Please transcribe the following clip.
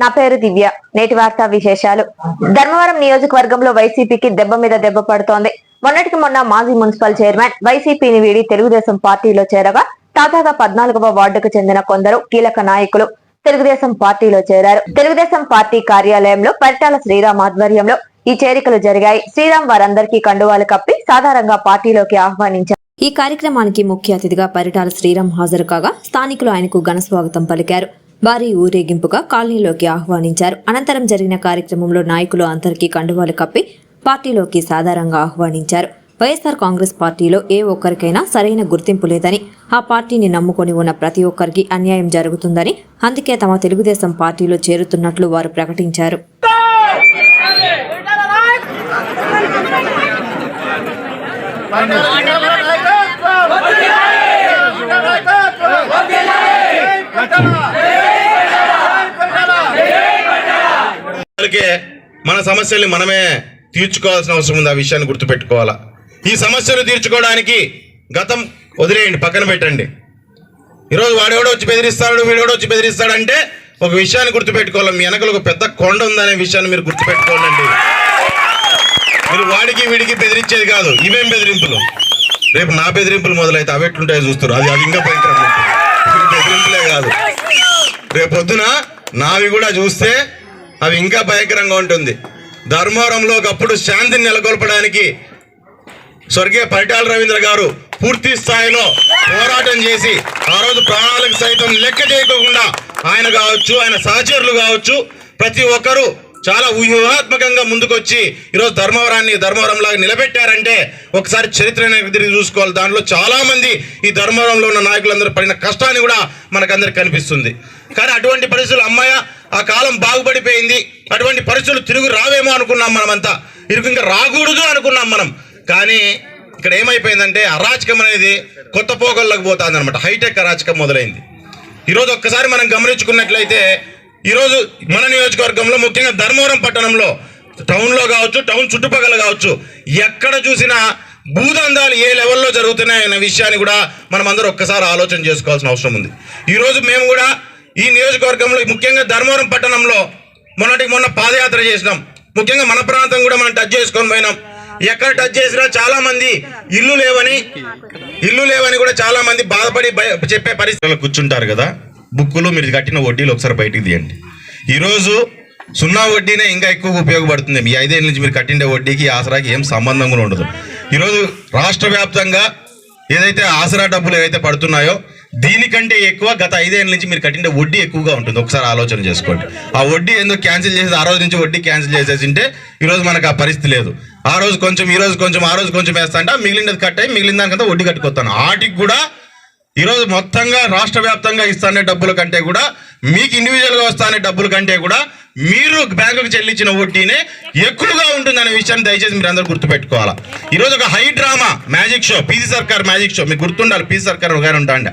నా పేరు దివ్య. నేటి వార్తా విశేషాలు. ధర్మవరం నియోజకవర్గంలో వైసీపీకి దెబ్బ మీద దెబ్బ పడుతోంది. మొన్నటికి మొన్న మాజీ మున్సిపల్ చైర్మన్ వైసీపీని వీడి తెలుగుదేశం పార్టీలో చేరగా తాజాగా పద్నాలుగవ వార్డుకు చెందిన కొందరు కీలక నాయకులు తెలుగుదేశం పార్టీలో చేరారు. తెలుగుదేశం పార్టీ కార్యాలయంలో పరిటాల శ్రీరామ్ ఆధ్వర్యంలో ఈ చేరికలు జరిగాయి. శ్రీరామ్ వారందరికీ కండువాలు కప్పి సాధారణంగా పార్టీలోకి ఆహ్వానించారు. ఈ కార్యక్రమానికి ముఖ్య అతిథిగా పరిటాల శ్రీరామ్ హాజరు కాగా స్థానికులు ఆయనకు ఘన స్వాగతం పలికారు. భారీ ఊరేగింపుగా కాలనీలోకి ఆహ్వానించారు అనంతరం జరిగిన కార్యక్రమంలో నాయకులు అందరికీ కండువాలు కప్పి పార్టీలోకి సాధారణంగా ఆహ్వానించారు వైఎస్ఆర్ కాంగ్రెస్ పార్టీలో ఏ ఒక్కరికైనా సరైన గుర్తింపు లేదని ఆ పార్టీని నమ్ముకొని ఉన్న ప్రతి ఒక్కరికి అన్యాయం జరుగుతుందని అందుకే తమ తెలుగుదేశం పార్టీలో చేరుతున్నట్లు వారు ప్రకటించారు అందుకే మన సమస్యల్ని మనమే తీర్చుకోవాల్సిన అవసరం ఉంది. ఆ విషయాన్ని గుర్తుపెట్టుకోవాలా? ఈ సమస్యలు తీర్చుకోవడానికి గతం వదిలేయండి పక్కన పెట్టండి. ఈరోజు వాడెవడో వచ్చి బెదిరిస్తాడు వీడెవడో వచ్చి బెదిరిస్తాడంటే ఒక విషయాన్ని గుర్తుపెట్టుకోవాలి? మీ వెనకలు ఒక పెద్ద కొండ ఉందనే విషయాన్ని మీరు గుర్తుపెట్టుకోవాలండి. మీరు వాడికి వీడికి బెదిరించేది కాదు ఇవేం బెదిరింపులు? రేపు నా బెదిరింపులు మొదలైతే అవి ఎట్లుంటాయో చూస్తారు అది అది ఇంకా భయంకరంగా బెదిరింపులే కాదు. రేపొద్దున నావి కూడా చూస్తే అవి ఇంకా భయంకరంగా ఉంటుంది. ధర్మవరంలో ఒకప్పుడు శాంతిని నెలకొల్పడానికి స్వర్గీయ పరిటాల రవీంద్ర గారు పూర్తి స్థాయిలో పోరాటం చేసి ఆ రోజు ప్రాణాలకు సైతం లెక్క చేయకోకుండా ఆయన కావచ్చు ఆయన సహచరులు కావచ్చు ప్రతి ఒక్కరూ చాలా వ్యూహాత్మకంగా ముందుకొచ్చి ఈరోజు ధర్మవరాన్ని ధర్మవరంలాగా నిలబెట్టారంటే ఒకసారి చరిత్ర తిరిగి చూసుకోవాలి. దాంట్లో చాలామంది ఈ ధర్మవరంలో ఉన్న నాయకులందరూ పడిన కష్టాన్ని కూడా మనకందరికి కనిపిస్తుంది. కానీ అటువంటి పరిస్థితులు అమ్మాయ ఆ కాలం బాగుపడిపోయింది. అటువంటి పరిస్థితులు తిరుగు రావేమో అనుకున్నాం మనమంతా. ఇరుకు ఇంకా రాకూడదు అనుకున్నాం మనం. కానీ ఇక్కడ ఏమైపోయిందంటే అరాచకం అనేది కొత్త పోకల్లోకి పోతుంది అనమాట హైటెక్ అరాచకం మొదలైంది. ఈరోజు ఒక్కసారి మనం గమనించుకున్నట్లయితే ఈరోజు మన నియోజకవర్గంలో ముఖ్యంగా ధర్మవరం పట్టణంలో టౌన్లో కావచ్చు టౌన్ చుట్టుపక్కల కావచ్చు ఎక్కడ చూసినా భూదందాలు ఏ లెవెల్లో జరుగుతున్నాయి అనే విషయాన్ని కూడా మనం అందరూ ఒక్కసారి ఆలోచన చేసుకోవాల్సిన అవసరం ఉంది. ఈరోజు మేము కూడా ఈ నియోజకవర్గంలో ముఖ్యంగా ధర్మవరం పట్టణంలో మొన్నటికి మొన్న పాదయాత్ర చేసినాం. ముఖ్యంగా మన ప్రాంతం కూడా మనం టచ్ చేసుకొని పోయినాం. ఎక్కడ టచ్ చేసినా చాలా మంది ఇల్లు లేవని ఇల్లు లేవని కూడా చాలా మంది బాధపడి చెప్పే పరిస్థితుల్లో కూర్చుంటారు కదా. బుక్కులు మీరు కట్టిన వడ్డీలు ఒకసారి బయటికి తీయండి. ఈరోజు సున్నా వడ్డీనే ఇంకా ఎక్కువ ఉపయోగపడుతుంది. మీ ఐదేళ్ళ నుంచి మీరు కట్టిండే వడ్డీకి ఆసరాకి ఏం సంబంధం కూడా ఉండదు. ఈరోజు రాష్ట్ర వ్యాప్తంగా ఏదైతే ఆసరా డబ్బులు ఏవైతే పడుతున్నాయో దీనికంటే ఎక్కువ గత ఐదేళ్ళ నుంచి మీరు కట్టిన వడ్డీ ఎక్కువగా ఉంటుంది. ఒకసారి ఆలోచన చేసుకోండి. ఆ వడ్డీ ఎందుకు క్యాన్సిల్ చేసి ఆ రోజు నుంచి వడ్డీ క్యాన్సిల్ చేసేసి ఉంటే ఈరోజు మనకు ఆ పరిస్థితి లేదు. ఆ రోజు కొంచెం ఈ రోజు కొంచెం ఆ రోజు కొంచెం వేస్తా అంటే మిగిలినది కట్టాయి మిగిలిన దానికంతా వడ్డీ కట్టుకొస్తాను. వాటికి కూడా ఈరోజు మొత్తంగా రాష్ట్ర వ్యాప్తంగా ఇస్తానే డబ్బుల కంటే కూడా మీకు ఇండివిజువల్గా వస్తానే డబ్బుల కంటే కూడా మీరు బ్యాంకుకు చెల్లించిన వడ్డీనే ఎక్కువగా ఉంటుందనే విషయాన్ని దయచేసి మీరు అందరూ గుర్తుపెట్టుకోవాలా. ఈరోజు ఒక high drama magic show PC Sarkar magic show. మీకు గుర్తుండాలి పీసీ సర్కార్ గారు ఉంటాండే